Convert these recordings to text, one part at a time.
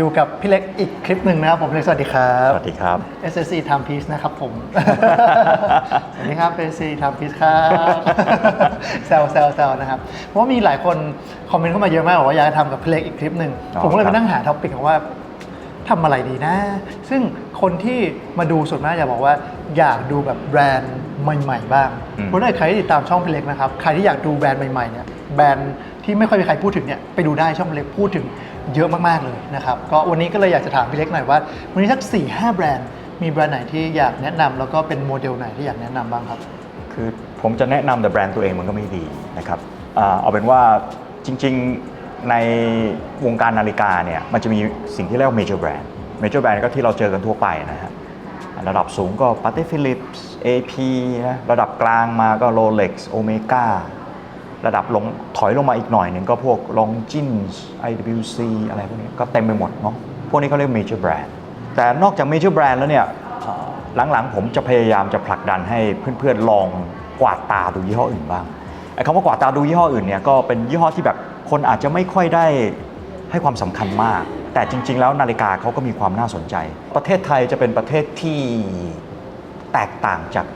อยู่กับพี่เล็กอีกคลิปหนึ่งนะครับผมเล็กสวัสดีครับ สวัสดีครับ SSC Time Piece นะครับผม สวัสดีครับ SSC Time Piece ครับแซวแซวแซวนะครับ เพราะว่ามีหลายคนคอมเมนต์เข้ามาเยอะมากบอกว่าอยากจะทำกับพี่เล็กอีกคลิปหนึ่งอ๋อผมก็เลยครัไปบ นั่งหาท็อปิกว่าทำอะไรดีนะ ซึ่งคนที่มาดูส่วนมากอยากบอกว่า อยากดูแบบแบรนด์ใหม่ ๆ บ้างอืม เพราะถ้าใครที่ติดตามช่องพี่เล็กนะครับใครที่อยากดูแบรนด์ใหม่ๆเนี่ยแบรนด์ที่ไม่ค่อยมีใครพูดถึงเนี่ยไปดูได้ช่องพี่เล็กพูดถึง เยอะมากๆเลยนะครับ ก็วันนี้ก็เลยอยากจะถามพี่เล็กหน่อยว่า วันนี้สัก4ี่ห้าแบรนด์ มีแบรนด์ไหนที่อยากแนะนำแล้วก็เป็นโมเดลไหนที่อยากแนะนำบ้างครับ คือผมจะแนะนำแต่แบรนด์ตัวเองมันก็ไม่ดีนะครับอ่าเอาเป็นว่าจริงๆในวงการนาฬิกาเนี่ยมันจะมีสิ่งที่เรียกว่า major brand major brand ก็ที่เราเจอกันทั่วไปนะฮะระดับสูงก็ Patek Philippe AP นะระดับกลางมาก็ Rolex Omega ระดับลงถอยลงมาอีกหน่อยหนึ่งก็พวก Longines IWC อะไรพวกนี้ก็เต็มไปหมดเนาะพวกนี้เขาเรียก major brand แต่นอกจาก major brand แล้วเนี่ยหลังๆ ผมจะพยายามจะผลักดันให้เพื่อนๆลองกวาดตาดูยี่ห้ออื่นบ้างไอ้คำว่ากวาดตาดูยี่ห้ออื่นเนี่ยก็เป็นยี่ห้อที่แบบคนอาจจะไม่ค่อยได้ให้ความสำคัญมาก แต่จริง ๆ แล้วนาฬิกาเขาก็มีความน่าสนใจ ประเทศไทยจะเป็นประเทศที่แตกต่างจาก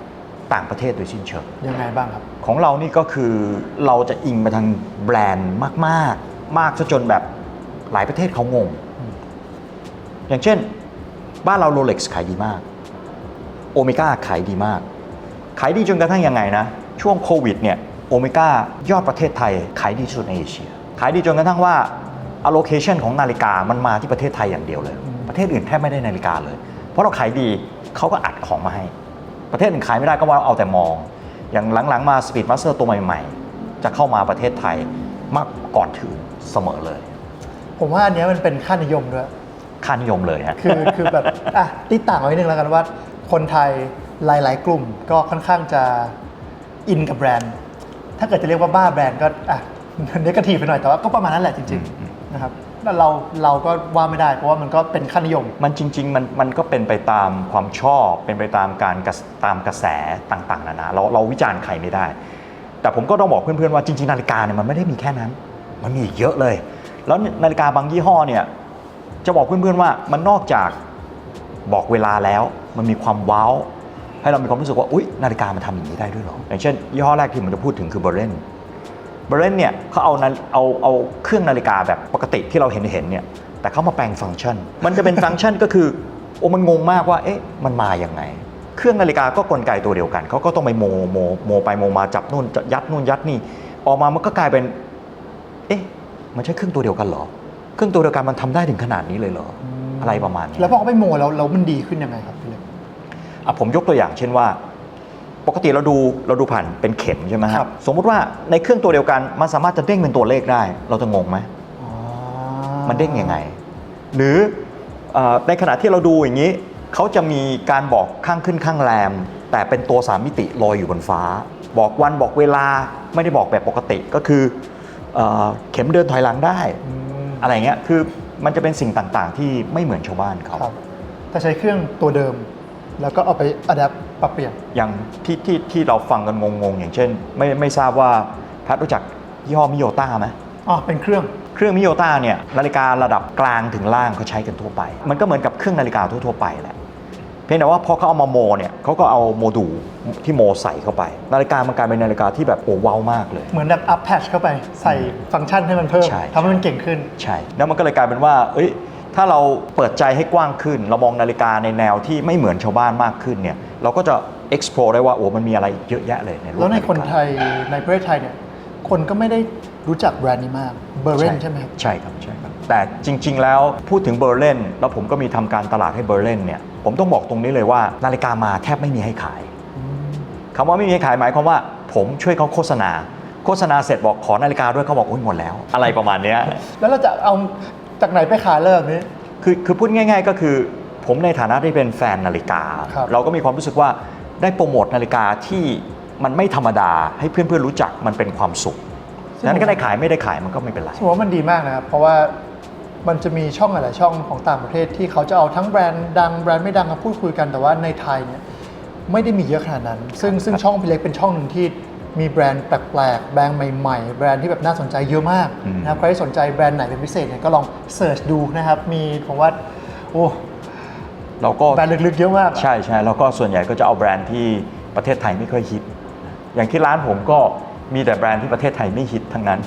ต่างประเทศโดยสิ้นเชิง ยังไงบ้างครับ ของเรานี่ก็คือเราจะอิงไปทางแบรนด์มาก ๆ มากซะจนแบบหลายประเทศเขางง อย่างเช่น บ้านเราโรเล็กซ์ขายดีมากโอเมก้าขายดีมาก ขายดีจนกระทั่งยังไงนะ ช่วงโควิดเนี่ยโอเมก้ายอดประเทศไทย ขายดีที่สุดในเอเชีย ขายดีจนกระทั่งว่า allocation ของนาฬิกามันมาที่ประเทศไทยอย่างเดียวเลย ประเทศอื่นแทบไม่ได้นาฬิกาเลย เพราะเราขายดีเขาก็อัดของมาให้ ประเทศอื่นขายไม่ได้ก็ว่าเอาแต่มอง อย่างหลังๆมา Speed Master ตัวใหม่ ๆ จะเข้ามาประเทศไทยมากก่อนถือเสมอเลย ผมว่าอันเนี้ยมันเป็นค่านิยมด้วยค่านิยมเลยฮะคือคือแบบอะติดต่างไว้นิดนึงแล้วกันว่า คนไทยหลายๆ กลุ่มก็ค่อนข้างจะอินกับแบรนด์ ถ้าเกิดจะเรียกว่าบ้าแบรนด์ก็อะเนกาทีฟไปหน่อยแต่ว่าก็ประมาณนั้นแหละจริง ๆ นะครับแล้ว เราเราก็ว่าไม่ได้ เพราะว่ามันก็เป็นค่านิยม มันจริง ๆ มันมันก็เป็นไปตามความชอบ เป็นไปตามการกระตามกระแสต่างๆนานาเราเราวิจารณ์ใครไม่ได้ แต่ผมก็ต้องบอกเพื่อนๆว่าจริง ๆ นาฬิกาเนี่ยมันไม่ได้มีแค่นั้น มันมีอีกเยอะเลย แล้วนาฬิกาบางยี่ห้อเนี่ยจะบอกเพื่อนๆว่ามันนอกจากบอกเวลาแล้ว มันมีความว้าวให้เรามีความรู้สึกว่าอุ๊ยนาฬิกามันทำอย่างนี้ได้ด้วยหรออย่างเช่นยี่ห้อแรกที่ผมจะพูดถึงคือเบรเ n น บรเ n เนี่ยเขาเอานาเอาเอาเครื่องนาฬิกาแบบปกติที่เราเห็นเห็นๆเนี่ยแต่เขามาแปลงฟังก์ชัน มันจะเป็นฟังก์ชันก็คือโอ้มันงงมากว่าเอ๊ะมันมาอย่างไง เครื่องนาฬิกาก็กลไกตัวเดียวกันเขาก็ต้องไปโมโมโมไปโมมาจับนู่นยัดนู่นยัดนี่ ออกมามันก็กลายเป็น เอ๊ะมันใช่เครื่องตัวเดียวกันเหรอ เครื่องตัวเดียวกันมันทำได้ถึงขนาดนี้เลยเหรออะไรประมาณนี้แล้วพอเขาไปโมแล้วแล้วมันดีขึ้นยังไงครับพี่เล็กอะผมยกตัวอย่างเช่นว่า ปกติเราดูเราดูผ่านเป็นเข็มใช่ไหมครับสมมุติว่าในเครื่องตัวเดียวกันมันสามารถจะเด้งเป็นตัวเลขได้ เราจะงงไหมอ๋อมันเด้งยังไง หรือเออในขณะที่เราดูอย่างนี้ เขาจะมีการบอกข้างขึ้นข้างแรม แต่เป็นตัวสามมิติลอยอยู่บนฟ้า บอกวันบอกเวลาไม่ได้บอกแบบปกติก็คือเออเข็มเดินถอยหลังได้ อืมอะไรเงี้ยคือมันจะเป็นสิ่งต่างๆ ที่ไม่เหมือนชาวบ้านเขา ครับถ้าใช้เครื่องตัวเดิม แล้วก็เอาไปอัดแอป ปรับเปลี่ยน อย่างที่ที่ที่เราฟังกันงงๆ อย่างเช่น ไม่ไม่ทราบว่าแพทย์รู้จักยี่ห้อมิโยต้าไหมอ๋อเป็นเครื่องเครื่องมิโยต้าเนี่ยนาฬิการะดับกลางถึงล่างเขาใช้กันทั่วไป มันก็เหมือนกับเครื่องนาฬิกาทั่วๆไปแหละเพียงแต่ว่าพอเขาเอามาโมเนี่ยเขาก็เอาโมดูลที่โมใส่เข้าไป นาฬิกามันกลายเป็นนาฬิกาที่แบบโอ้ว้าวมากเลย เหมือนแบบอัพแพชเข้าไปใส่ฟังก์ชันให้มันเพิ่มใช่ทำให้มันเก่งขึ้นใช่ แล้วมันก็เลยกลายเป็นว่า เอ้ย ถ้าเราเปิดใจให้กว้างขึ้น เรามองนาฬิกาในแนวที่ไม่เหมือนชาวบ้านมากขึ้นเนี่ยเราก็จะ explore ได้ว่าโอ้มันมีอะไรเยอะแยะเลยในโลกแล้วในาฬิกาคนไทยในประเทศไทยเนี่ยคนก็ไม่ได้รู้จักแบรนด์นี้มากเบอร์เรนใช่ไหมครับใช่ครับใช่ครับ แต่จริง ๆ แล้วพูดถึงเบอร์เลนแล้วผมก็มีทำการตลาดให้เบอร์เลนเนี่ยผมต้องบอกตรงนี้เลยว่านาฬิกามาแทบไม่มีให้ขายคำว่าไม่มีให้ขายหมายความว่า ผมช่วยเขาโฆษณา โฆษณาเสร็จบอกขอนาฬิกาด้วยเขาบอกอุ้ยหมดแล้ว อะไรประมาณเนี้ยแล้วเราจะเอา จากไหนไปขายเลิกนี้ คือคือพูดง่าย ๆ ก็คือ ผมในฐานะที่เป็นแฟนนาฬิกา ครับเราก็มีความรู้สึกว่าได้โปรโมทนาฬิกาที่มันไม่ธรรมดาให้เพื่อนๆรู้จักมันเป็นความสุขนั้นก็ได้ขายไม่ได้ขายมันก็ไม่เป็นไรผมว่ามันดีมากนะครับ เพราะว่ามันจะมีช่องหลายๆช่องของต่างประเทศที่เขาจะเอาทั้งแบรนด์ดังแบรนด์ไม่ดังมาพูดคุยกันแต่ว่าในไทยเนี่ยไม่ได้มีเยอะขนาดนั้น ซึ่งซึ่งช่องพี่เล็กเป็นช่องหนึ่งที่ มีแบรนด์แปลกๆ แบรนด์ใหม่ๆ แบรนด์ที่แบบน่าสนใจเยอะมากอืมนะครับใครที่สนใจแบรนด์ไหนเป็นพิเศษเนี่ยก็ลองเสิร์ชดูนะครับ มีผมว่าโอ้เราก็แบรนด์ลึกๆเยอะมาก ใช่ใช่แล้วก็ส่วนใหญ่ก็จะเอาแบรนด์ที่ประเทศไทยไม่ค่อยฮิต อย่างที่ร้านผมก็มีแต่แบรนด์ที่ประเทศไทยไม่ฮิตทั้งนั้น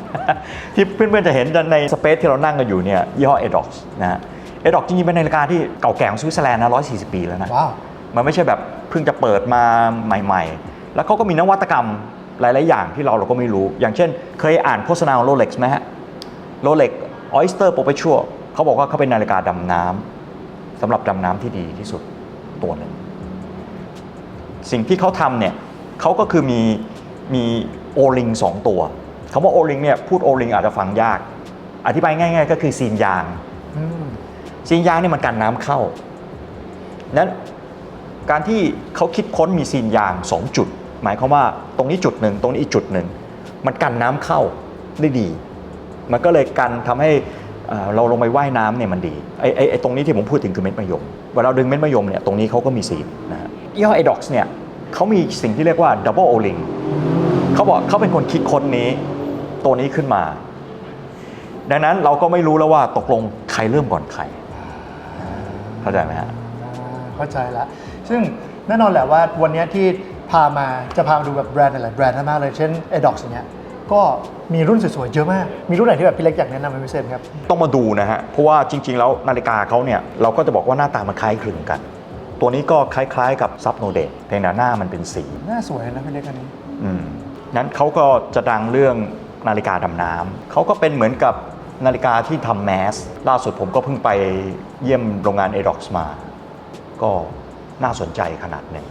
ที่เพื่อนๆจะเห็นในสเปซที่เรานั่งกันอยู่เนี่ยยี่ห้อ Edox นะฮะ Edox จริงๆเป็นนาฬิกาที่เก่าแก่ของสวิตเซอร์แลนด์นะ140ปีแล้วนะว้าวมันไม่ใช่แบบเพิ่งจะเปิดมาใหม่ ๆ แล้วเขาก็มีนวัตกรรม หลาย ๆ อย่างที่เราเราก็ไม่รู้ อย่างเช่น เคยอ่านโฆษณาของโรเล็กซ์ไหมฮะโรเล็กซ์ออยสเตอร์โปรเปชัวเขาบอกว่าเขาเป็นนาฬิกาดำน้ำสำหรับดำน้ำที่ดีที่สุดตัวหนึ่งสิ่งที่เขาทำเนี่ยเขาก็คือมีมีโอลิงสองตัวคำว่าโอลิงเนี่ยพูดโอลิงอาจจะฟังยาก อธิบายง่าย ๆ ก็คือซีนยางซีนยางเนี่ยมันกันน้ำเข้านั้นการที่เขาคิดค้นมีซีนยาง 2 จุด หมายความว่าตรงนี้จุดหนึ่งตรงนี้อีกจุดหนึ่งมันกันน้ำเข้าได้ดี มันก็เลยกันทำให้เราลงไปว่ายน้ำเนี่ยมันดีไอ้ไอ้ไอ้ตรงนี้ที่ผมพูดถึงคือเม็ดมะยมเวลาเราดึงเม็ดมะยมเนี่ยตรงนี้เขาก็มีซีนนะฮะยี่ห้อ Edox เนี่ยเขามีสิ่งที่เรียกว่า double o-ring เขาบอกเขาเป็นคนคิดค้นนี้ตัวนี้ขึ้นมา ดังนั้นเราก็ไม่รู้แล้วว่าตกลงใครเริ่มก่อนใคร เข้าใจไหมฮะเข้าใจละซึ่งแน่นอนแหละว่าวันนี้ที่ พามาจะพามาดูแบบแบรนด์หลายๆแบรนด์มากเลยเช่น a d o x อย่างเงี้ยก็มีรุ่นสวยๆเยอะมาก มีรุ่นไหนที่แบบพี่เล็กอยากแนะนำเป็นพิเศษไหมครับ ต้องมาดูนะฮะ เพราะว่าจริง ๆ แล้วนาฬิกาเขาเนี่ยเราก็จะบอกว่าหน้าตามันคล้ายคลึงกัน ตัวนี้ก็คล้ายๆกับซับโนเดตเพียงแต่หน้ามันเป็นสีน่าสวยนะพี่เล็กอันนี้ อืมนั้นเขาก็จะดังเรื่องนาฬิกาดำน้ำเขาก็เป็นเหมือนกับนาฬิกาที่ทำแมส ล่าสุดผมก็เพิ่งไปเยี่ยมโรงงาน a d o x มา ก็น่าสนใจขนาดหนึ่ง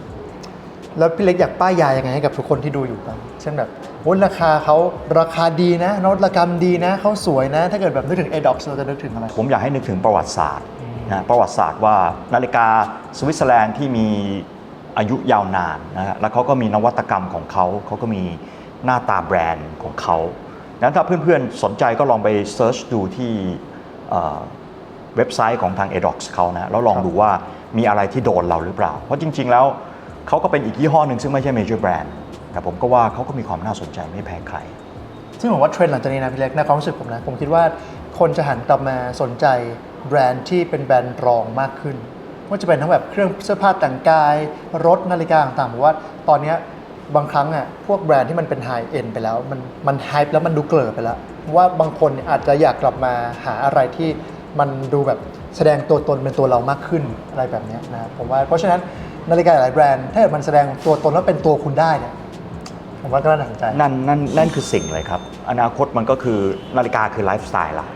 แล้วพี่เล็กอยากป้ายยายังไงให้กับทุกคนที่ดูอยู่บ้างเช่นแบบโอ้ราคาเขาราคาดีนะนวัตกรรมดีนะเขาสวยนะ ถ้าเกิดแบบนึกถึง a d o x เราจะนึกถึงอะไร ผมอยากให้นึกถึงประวัติศาสตร์นะประวัติศาสตร์ว่านาฬิกาสวิตเซอร์แลนด์ที่มีอายุยาวนานนะฮะแล้วเขาก็มีนวัตกรรมของเขาเขาก็มีหน้าตาแบรนด์ของเขานั้นถ้าเพื่อนๆ สนใจก็ลองไปเซิร์ชดูที่เอ่อเว็บไซต์ของทาง Edox เขานะแล้วลองครับดูว่ามีอะไรที่โดนเราหรือเปล่า เพราะจริง ๆ แล้ว เขาก็เป็นอีกยี่ห้อหนึ่งซึ่งไม่ใช่เมเจอร์แบรนด์แต่ผมก็ว่าเขาก็มีความน่าสนใจไม่แพ้ใคร ซึ่งผมว่าเทรนด์หลังจากนี้นะพี่เล็กในความรู้สึกผมนะ ผมคิดว่าคนจะหันกลับมาสนใจแบรนด์ที่เป็นแบรนด์รองมากขึ้นว่าจะเป็นทั้งแบบเครื่องเสื้อผ้าแต่งกาย รถนาฬิกาต่างๆผมว่าตอนนี้บางครั้งอะพวกแบรนด์ที่มันเป็นไฮเอ็นไปแล้ว มันมันไฮป์แล้วมันดูเกลิดไปแล้ว ว่าบางคนอาจจะอยากกลับมาหาอะไรที่มันดูแบบแสดงตัวตนเป็นตัวเรามากขึ้นอะไรแบบนี้นะผมว่าเพราะฉะนั้น นาฬิกาหลายแบรนด์ถ้าเกิดมันแสดงตัวตนแล้วเป็นตัวคุณได้เนี่ยผมว่าก็น่าสนใจ นั่นนั่นนั่นคือสิ่งเลยครับ อนาคตมันก็คือนาฬิกาคือไลฟ์สไตล์ละ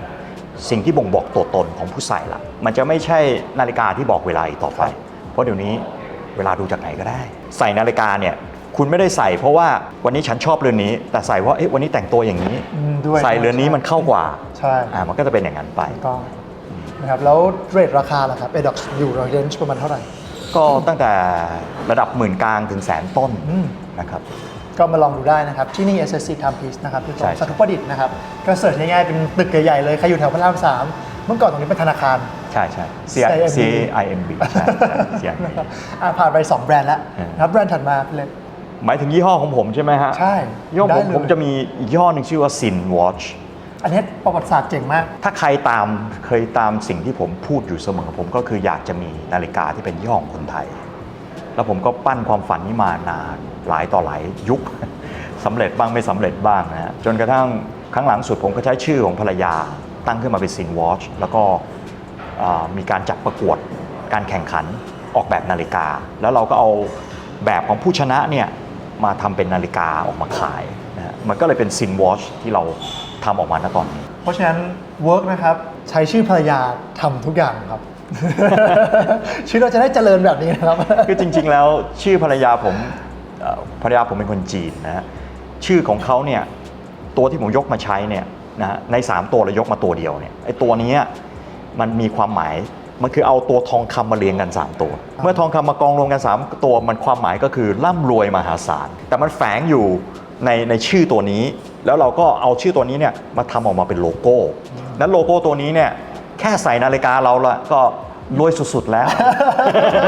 สิ่งที่บ่งบอกตัวตนของผู้ใส่ละมันจะไม่ใช่นาฬิกาที่บอกเวลาอีกต่อไป เพราะเดี๋ยวนี้เวลาดูจากไหนก็ได้ ใส่นาฬิกาเนี่ยคุณไม่ได้ใส่เพราะว่าวันนี้ฉันชอบเรือนนี้ แต่ใส่ว่าเอ๊ะวันนี้แต่งตัวอย่างนี้ อืมด้วยใส่เรือนนี้มันเข้ากว่าใช่ อ่ามันก็จะเป็นอย่างนั้นไป ถูกต้องนะครับแล้วเรทราคาล่ะครับ a d o x อยู่ในเรนจ์ประมาณเท่าไหร่ ก็ตั้งแต่ระดับหมื่นกลางถึงแสนต้นอืม นะครับ ก็มาลองดูได้นะครับ ที่นี่ SSC Timepiece นะครับที่ตรใช่งใช่สาธุประดิษฐ์นะครับก็เสิร์ชง่ายๆเป็นตึกใหญ่ๆเลยใครอยู่แถวพระรามสามเมื่อก่อนตรงนี้เป็นธนาคาร ใช่ใช่ C CIMB C I M B ใช่ใช่ CIMB นะครับอะผ่านไป 2 แบรนด์แล้วอืม นะครับแบรนด์ถัดมาเลย หมายถึงยี่ห้อของผมใช่ไหมฮะใช่ยี่ห้อผมได้เลย ผมจะมีอีกยี่ห้อหนึ่งชื่อว่า Sin Watch อันนี้ประวัติศาสตร์เจ๋งมาก ถ้าใครตามเคยตามสิ่งที่ผมพูดอยู่เสมอ ผมก็คืออยากจะมีนาฬิกาที่เป็นยี่ห้อของคนไทย แล้วผมก็ปั้นความฝันนี้มานานหลายต่อหลายยุคสำเร็จบ้างไม่สำเร็จบ้างนะจนกระทั่งครั้งหลังสุดผมก็ใช้ชื่อของภรรยาตั้งขึ้นมาเป็น Sin Watch แล้วก็มีการจัดประกวดการแข่งขันออกแบบนาฬิกา แล้วเราก็เอาแบบของผู้ชนะเนี่ยมาทำเป็นนาฬิกาออกมาขายนะมันก็เลยเป็น Sin Watch ที่เรา ทำออกมาณตอนนี้ เพราะฉะนั้น Work นะครับใช้ชื่อภรรยาทำทุกอย่างครับ ชีวิตเราจะได้เจริญแบบนี้นะครับ คือจริง ๆ แล้วชื่อภรรยาผมเอ่อภรรยาผมเป็นคนจีนนะฮะชื่อของเขาเนี่ยตัวที่ผมยกมาใช้เนี่ยนะฮะใน 3 ตัวเรายกมาตัวเดียวเนี่ยไอ้ตัวเนี้ยมันมีความหมายมันคือเอาตัวทองคำมาเรียงกัน 3 ตัว เมื่อทองคำมากองรวมกัน 3 ตัวมันความหมายก็คือร่ำรวยมหาศาลแต่มันแฝงอยู่ ในในชื่อตัวนี้ แล้วเราก็เอาชื่อตัวนี้เนี่ยมาทำออกมาเป็นโลโก้นั้นโลโก้ตัวนี้เนี่ยแค่ใส่นาฬิกาเราละก็รวยสุดๆแล้ว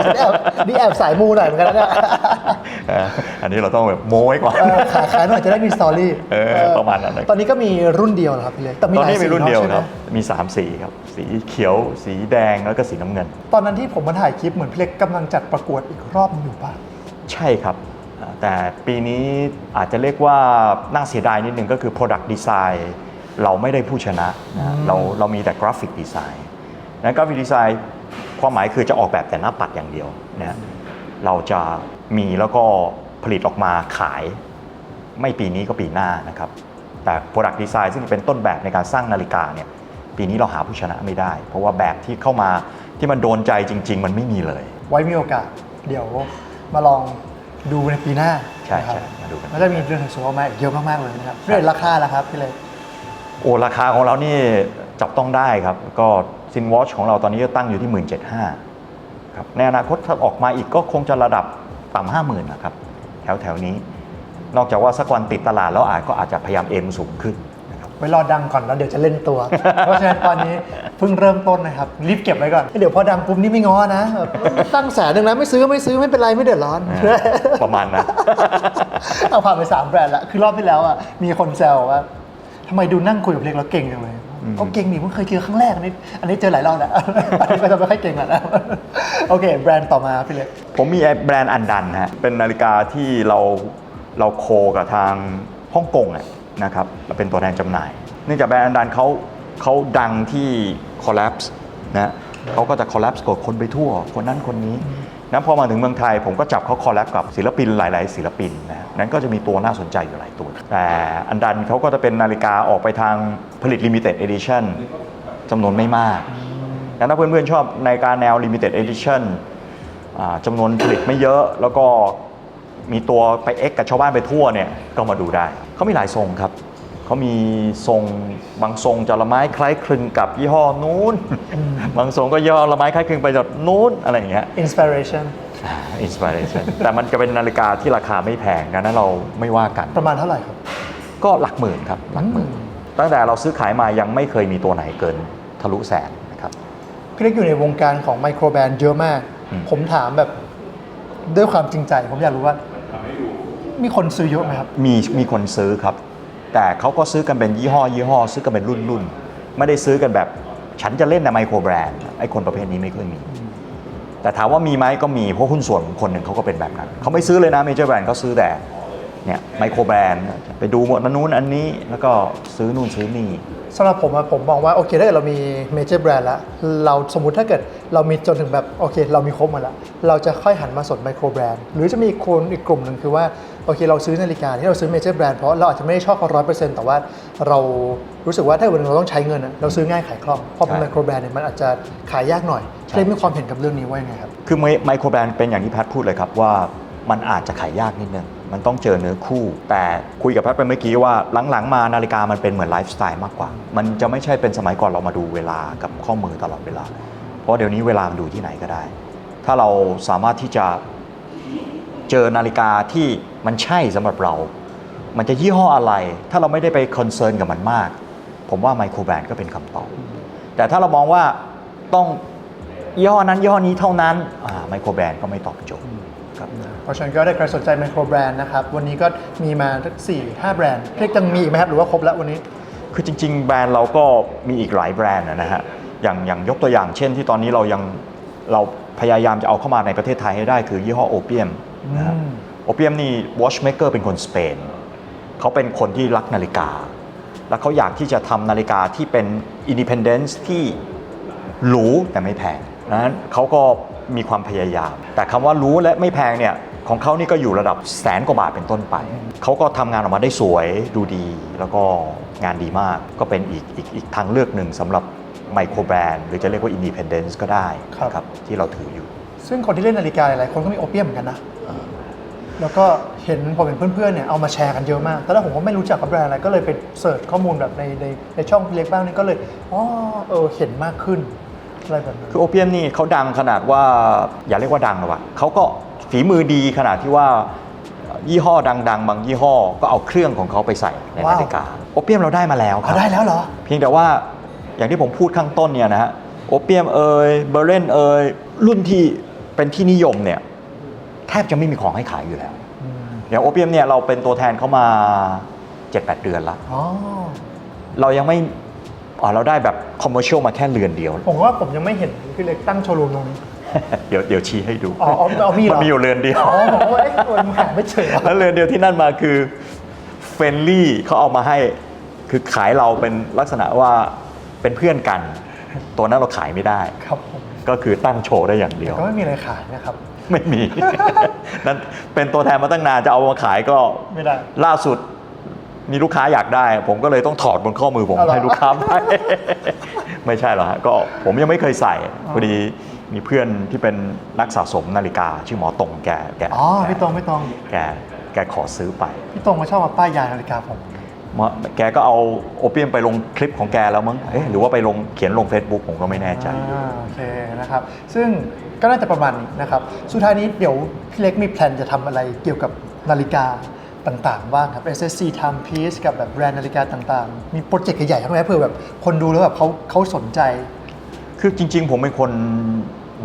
นี่แอบนี่แอบสายมูหน่อยเหมือนกันนะเนี่ยเอออันนี้เราต้องแบบโม้ไว้ก่อนเออขายขายหน่อยจะได้มีสตอรี่เออประมาณนั้นเลยตอนนี้ก็มีรุ่นเดียวเหรอครับพี่เล็กแต่มีตอนหลายนี้สีมีรุ่นเดียวใช่ไหมครับ มี 3 สีครับ สีเขียว สีแดงแล้วก็สีน้ำเงิน ตอนนั้นที่ผมมาถ่ายคลิปเหมือนพี่เล็กกำลังจัดประกวดอีกรอบหนึงอยู่ป่ะ ใช่ครับอ่า แต่ปีนี้อาจจะเรียกว่าน่าเสียดายนิดนึงก็คือ Product Design เราไม่ได้ผู้ชนะนะเราเรามีแต่ Graphic Design นะ Graphic Design ความหมายคือจะออกแบบแต่หน้าปัดอย่างเดียวนะเราจะมีแล้วก็ผลิตออกมาขาย ไม่ปีนี้ก็ปีหน้านะครับ แต่ Product Design ซึ่งเป็นต้นแบบในการสร้างนาฬิกาเนี่ยปีนี้เราหาผู้ชนะไม่ได้ เพราะว่าแบบที่เข้ามาที่มันโดนใจจริง ๆ มันไม่มีเลย ไว้มีโอกาส เดี๋ยวมาลอง ดูในปีหน้าใช่นะครับใช่มาดูกัน แล้วจะมีเรื่องของโซลมาอีกเยอะมากๆเลยนะครับเรื่องราคาล่ะครับพี่เล็ก โอ้ราคาของเรานี่จับต้องได้ครับ ก็ซินวอชของเราตอนนี้ก็ตั้งอยู่ที่ 1 7 5 0 0ครับในอนาคตถ้าออกมาอีกก็คงจะระดับต่ำห้าหมื่นนะครับ แถวแถวๆนี้ นอกจากว่าสักวันติดตลาดแล้วอาจก็อาจจะพยายามเอ็มสูงขึ้นนะครับ ไว้รอดังก่อนแล้วเดี๋ยวจะเล่นตัว เพราะฉะนั้นตอนนี้เพิ่งเริ่มต้นนะครับ รีบเก็บไว้ก่อนเดี๋ยวพอดังปุ๊บนี่ไม่ง้อนะแบบตั้งแสนหนึ่งนะไม่ซื้อไม่ซื้อไม่เป็นไรไม่เดือดร้อน ประมาณนั้นเอาผ่านไปสามแบรนด์ละคือรอบที่แล้วอะมีคนแซวว่าทำไมดูนั่งคุยกับเล็กแล้วเก่งจังเลยก็เก่งนี่เพิ่งเคยเจอครั้งแรกอันนี้อันนี้เจอหลายรอบแล้วอันนี้ก็จะไม่ค่อยเก่งแล้วนะโอเค แบรนด์ต่อมาพี่เล็กผมมีแบรนด์อันดันฮะเป็นนาฬิกาที่เราเราโคกับทางฮ่องกงอะ นะครับเราเป็นตัวแทนจำหน่าย เนื่องจากแบรนด์อันดันเขาเขาดังที่ collapse นะเขาก็จะ collapse กับคนไปทั่ว คนนั้นคนนี้นั้นพอมาถึงเมืองไทยผมก็จับเขา collapse กับศิลปินหลาย ๆ ศิลปินนะนั้นก็จะมีตัวน่าสนใจอยู่หลายตัว แต่อันดันเขาก็จะเป็นนาฬิกาออกไปทางผลิต limited edition จำนวนไม่มากงั้นถ้าเพื่อน ๆ ชอบในการแนว limited edition จำนวนผลิตไม่เยอะแล้วก็ มีตัวไปเอ็กกับชาวบ้านไปทั่วเนี่ยก็มาดูได้ เขามีหลายทรงครับ เขามีทรงบางทรงจะละไม้คล้ายคลึงกับยี่ห้อนู้น บางทรงก็ยี่ห้อละไม้คล้ายคลึงไปจากนู้นอะไรอย่างเงี้ย inspiration อินสปิเรชันแต่มันจะเป็นนาฬิกาที่ราคาไม่แพงดังนั้นเราไม่ว่ากัน ประมาณเท่าไหร่ครับ ก็หลักหมื่นครับหลักหมื่นอืมตั้งแต่เราซื้อขายมายังไม่เคยมีตัวไหนเกินทะลุแสนนะครับ พี่เล็กอยู่ในวงการของไมโครแบรนด์เยอะมากอืมผมถามแบบ ด้วยความจริงใจผมอยากรู้ว่า มีคนซื้อเยอะไหมครับ มีมีคนซื้อครับ แต่เขาก็ซื้อกันเป็นยี่ห้อ ยี่ห้อ ซื้อกันเป็นรุ่นรุ่นไม่ได้ซื้อกันแบบ ฉันจะเล่นในไมโครแบรนด์ไอ้คนประเภทนี้ไม่ค่อยมี แต่ถามว่ามีไหมก็มีเพราะหุ้นส่วนของคนหนึ่งเขาก็เป็นแบบนั้นเขาไม่ซื้อเลยนะเมเจอร์แบรนด์เขาซื้อแต่ เนี่ยไมโครแบรนด์ไปดูหมดนั้นนู้นอันนี้แล้วก็ซื้อนู่นซื้อนี่สำหรับผมอะผมมองว่าโอเคถ้าเกิดเรามีเมเจอร์แบรนด์แล้วเราสมมุติถ้าเกิดเรามีจนถึงแบบโอเค เรามีครบหมาแล้ว เราจะค่อยหันมาสนไมโครแบรนด์หรือจะมีคนอีกกลุ่มหนึ่งคือว่าโอเคเราซื้อนาฬิกาที่เราซื้อเมเจอร์แบรนด์เพราะเราอาจจะไม่ได้ชอบเขาร้อยเปอร์เซ็นต์แต่ว่าเรารู้สึกว่าถ้าวันหนึงเราต้องใช้เงินอะเราซื้อง่ายขายคล่องเพราะเป็นใช่ไมโครแบรนด์เนี่ยมันอาจจะขายยากหน่อยใช่เลยมีความเห็นกับเรื่องนี้ว่ายังไงครับคือไมโครแบรนด์เป็นอย่างที่แพทพูดเลยครับว่ามันอาจจะขายยากนิดนึง มันต้องเจอเนื้อคู่ แต่คุยกับแพทไปเมื่อกี้ว่าหลังๆ มานาฬิกามันเป็นเหมือนไลฟ์สไตล์มากกว่า มันจะไม่ใช่เป็นสมัยก่อนเรามาดูเวลากับข้อมือตลอดเวลา เพราะเดี๋ยวนี้เวลามันดูที่ไหนก็ได้ ถ้าเราสามารถที่จะเจอนาฬิกาที่มันใช่สำหรับเรา มันจะยี่ห้ออะไร ถ้าเราไม่ได้ไปคอนเซิร์นกับมันมาก ผมว่าไมโครแบรนด์ก็เป็นคำตอบ แต่ถ้าเรามองว่าต้องยี่ห้อนั้นยี่ห้อนี้เท่านั้นไมโครแบรนด์ก็ไม่ตอบโจทย์ครับ เพราะฉะนั้นก็ได้ใครสนใจไมโครแบรนด์นะครับ วันนี้ก็มีมาทั้งสี่ห้าแบรนด์พี่เล็กยังมีอีกไหมครับ หรือว่าครบแล้ววันนี้ คือจริง ๆ แบรนด์เราก็มีอีกหลายแบรนด์นะฮะอย่างอย่างยกตัวอย่างเช่นที่ตอนนี้เรายังเราพยายามจะเอาเข้ามาในประเทศไทยให้ได้คือยี่ห้อโอเปียมนะฮะอืมโอเปียมนี่ watchmaker เป็นคนสเปนเขาเป็นคนที่รักนาฬิกา แล้วเขาอยากที่จะทำนาฬิกาที่เป็น independence ที่หรูแต่ไม่แพงนั้นเขาก็มีความพยายาม แต่คำว่าหรู้และไม่แพงเนี่ย ของเขานี่ก็อยู่ระดับแสนกว่าบาทเป็นต้นไป เขาก็ทำงานออกมาได้สวยดูดี แล้วก็งานดีมากก็เป็นอีกอีกอีกทางเลือกหนึ่งสำหรับไมโครแบรนด์หรือจะเรียกว่า independence ก็ได้ครับนะครับที่เราถืออยู่ ซึ่งคนที่เล่นนาฬิกาหลายๆคนก็มีโอเปียมเหมือนกันนะแล้วก็เห็นผมเห็นเพื่อนๆเนี่ยเอามาแชร์กันเยอะมากแต่แล้วผมก็ไม่รู้จักกับแบรนด์อะไรก็เลยไปเสิร์ชข้อมูลแบบในในในช่องพี่เล็กบ้างนี่ก็เลยอ๋อเออเห็นมากขึ้นอะไรแบบนั้นคือโอเปียมนี่เขาดังขนาดว่าอย่าเรียกว่าดังหรอกว่ะเขาก็ ฝีมือดีขนาดที่ว่ายี่ห้อดัง ๆ บางยี่ห้อก็เอาเครื่องของเขาไปใส่ในว้าวนาฬิกาโอเปียมเราได้มาแล้วคเอารับได้แล้วเหรอ เพียงแต่ว่าอย่างที่ผมพูดข้างต้นเนี่ยนะฮะโอโอเปียมเอยเบอร์เรนเอยรุ่นที่เป็นที่นิยมเนี่ยแทบจะไม่มีของให้ขายอยู่แล้วอืมอย่างโอเปียมเนี่ยเราเป็นตัวแทนเข้ามา 7-8 เดือนละอ๋อ เรายังไม่อ๋อเราได้แบบคอมเมอร์เชียลมาแค่เรือนเดียว ผมว่าผมยังไม่เห็นพี่เล็กตั้งโชว์รูมตรงนี้ เดี๋ยวเดี๋ยวชี้ให้ดูอ๋ออ๋อเอามีเหรอ มันมีอยู่เรือนเดียว อ๋อผมว่าเอ๊ะมันหาไม่เจอแล้วเรือนเดียวที่นั่นมาคือเฟนลี่เขาเอามาให้คือขายเราเป็นลักษณะว่าเป็นเพื่อนกัน ตัวนั้นเราขายไม่ได้ ครับผมก็คือตั้งโชว์ได้อย่างเดียว ก็ไม่มีอะไรขายนะครับ ไม่มี นั้นเป็นตัวแทนมาตั้งนานจะเอามาขายก็ไม่ได้ ล่าสุดมีลูกค้าอยากได้ ผมก็เลยต้องถอดบนข้อมือผมเอาเหรอให้ลูกค้าไป ไม่ใช่หรอกฮะก็ผมยังไม่เคยใส่พอดี มีเพื่อนที่เป็นนักสะสมนาฬิกา ชื่อหมอตรงแกแกอ๋อแกพี่ตรงพี่ตรงแกแกขอซื้อไป พี่ตรงมาชอบมาป้ายยานาฬิกาผมมาแกก็เอาโอเปียมไปลงคลิปของแกแล้วมั้งเอ๊ะหรือว่าไปลงเขียนลง Facebook ผมก็ไม่แน่ใจอ่าโอเคนะครับ ซึ่งก็น่าจะประมาณนี้นะครับ สุดท้ายนี้เดี๋ยวพี่เล็กมีแพลนจะทำอะไรเกี่ยวกับนาฬิกาต่างๆบ้างครับ SSC Timepiece กับแบบแบรนด์นาฬิกาต่างๆ มีโปรเจกต์ใหญ่ๆทั้งนั้นเผื่อแบบคนดูแล้วแบบเขาเขาสนใจ คือจริง ๆ ผมเป็นคน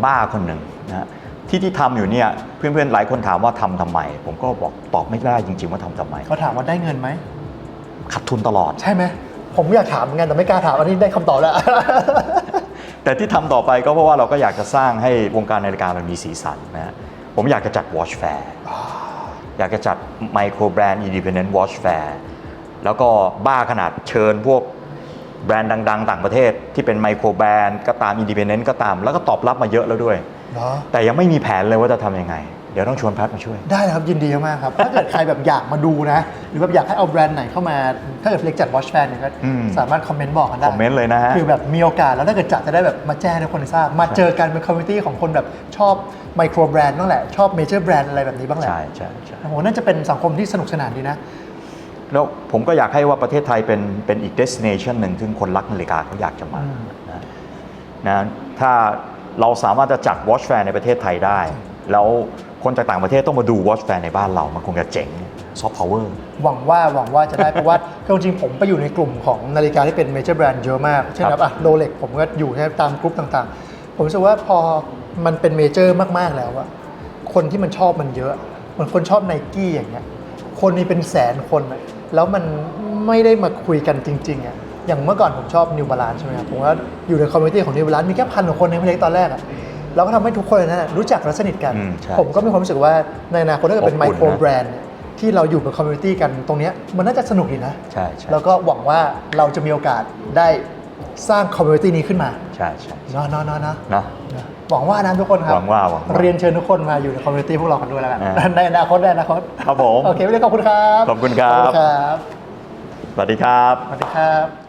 บ้าคนหนึ่งนะฮะที่ที่ทำอยู่เนี่ยเพื่อนๆหลายคนถามว่าทำทำไม ผมก็บอกตอบไม่ได้จริง ๆ ว่าทำทำไมเขาถามว่าได้เงินไหมขาดทุนตลอดใช่ไหมผมอยากถามเหมือนกันแต่ไม่กล้าถามอันนี้ได้คำตอบแล้ว แต่ที่ทำต่อไปก็เพราะว่าเราก็อยากจะสร้างให้วงการนาฬิกามันมีสีสันนะฮะผมอยากจะจัด Watch Fair อยากจะจัดไมโครแบรนด์ Independent Watch Fair แล้วก็บ้าขนาดเชิญพวก แบรนด์ดัง ๆ ต่างประเทศที่เป็นไมโครแบรนด์ก็ตาม Independent ก็ตาม แล้วก็ตอบรับมาเยอะแล้วด้วย เหรอแต่ยังไม่มีแผนเลยว่าจะทำยังไง เดี๋ยวต้องชวนแพทมาช่วย ได้ครับยินดีมากครับ ถ้าเกิดใครแบบอยากมาดูนะ หรือแบบอยากให้เอาแบรนด์ไหนเข้ามา ถ้าเกิดเล็กจัด Watch Fan เนี่ยก็อืม สามารถคอมเมนต์บอกกันได้ คอมเมนต์เลยนะฮะ คือแบบมีโอกาสแล้วถ้าเกิดจัดจะได้แบบมาแจ้งให้คนทราบ มาเจอกันเป็นคอมมูนิตี้ของคนแบบชอบไมโครแบรนด์บ้างแหละ ชอบเมเจอร์แบรนด์อะไรแบบนี้บ้างแหละ ใช่ใช่ใช่ผมว่าน่าจะเป็นสังคมที่สนุกสนานดีนะ แล้วผมก็อยากให้ว่าประเทศไทยเป็นเป็นอีก destination หนึ่งซึ่งคนรักนาฬิกาเขาอยากจะมาอืมนะนะถ้าเราสามารถจะจัด watch fair ในประเทศไทยได้ แล้วคนจากต่างประเทศต้องมาดู watch fair ในบ้านเรา มันคงจะเจ๋ง soft power หวังว่าหวังว่าจะได้ เพราะว่าคือจริงๆผมไปอยู่ในกลุ่มของนาฬิกาที่เป็นเมเจอร์แบรนด์เยอะมาก เช่นคแบรับบอะโรเล็กผมก็อยู่ในตามกลุ่มต่างๆ ผมรู้สึกว่าพอมันเป็นเมเจอร์มากๆแล้วอะคนที่มันชอบมันเยอะเหมือนคนชอบไนกี้อย่างเงี้ย คนมีเป็นแสนคนอะแล้วมันไม่ได้มาคุยกันจริงๆอะอย่างเมื่อก่อนผมชอบนิวบาลานใช่ไหมครับผมว่าอยู่ในคอมมูนิตี้ของนิวบาลานมีแค่พันกว่าคนในเล็กตอนแรกอะเราก็ทำให้ทุกคนในนั้นอะรู้จักและสนิทกัน อืมใช่ผมก็มีความรู้สึกว่าในอนาคตถ้าเกิดเป็นอบไมอุ่นโครนะแบรนด์เนี่ยที่เราอยู่กับคอมมูนิตี้กันตรงเนี้ยมันน่าจะสนุกดีนะ ใช่ใช่แล้วก็หวังว่าเราจะมีโอกาสได้สร้างคอมมูนิตี้นี้ขึ้นมาใช่ใช่เนาะเนาะเนาะเนาะนะ หวังว่านะทุกคนครับหวังว่าหวังว่าเรียนเชิญทุกคนมาอยู่ในคอมมูนิตี้พวกเรากันด้วยแล้วกันอ่า ในอนาคตในอนาคตครับผม โอเคไม่ได้ขอบคุณครับขอบคุณครับ ขอบคุณครับ สวัสดีครับ สวัสดีครับ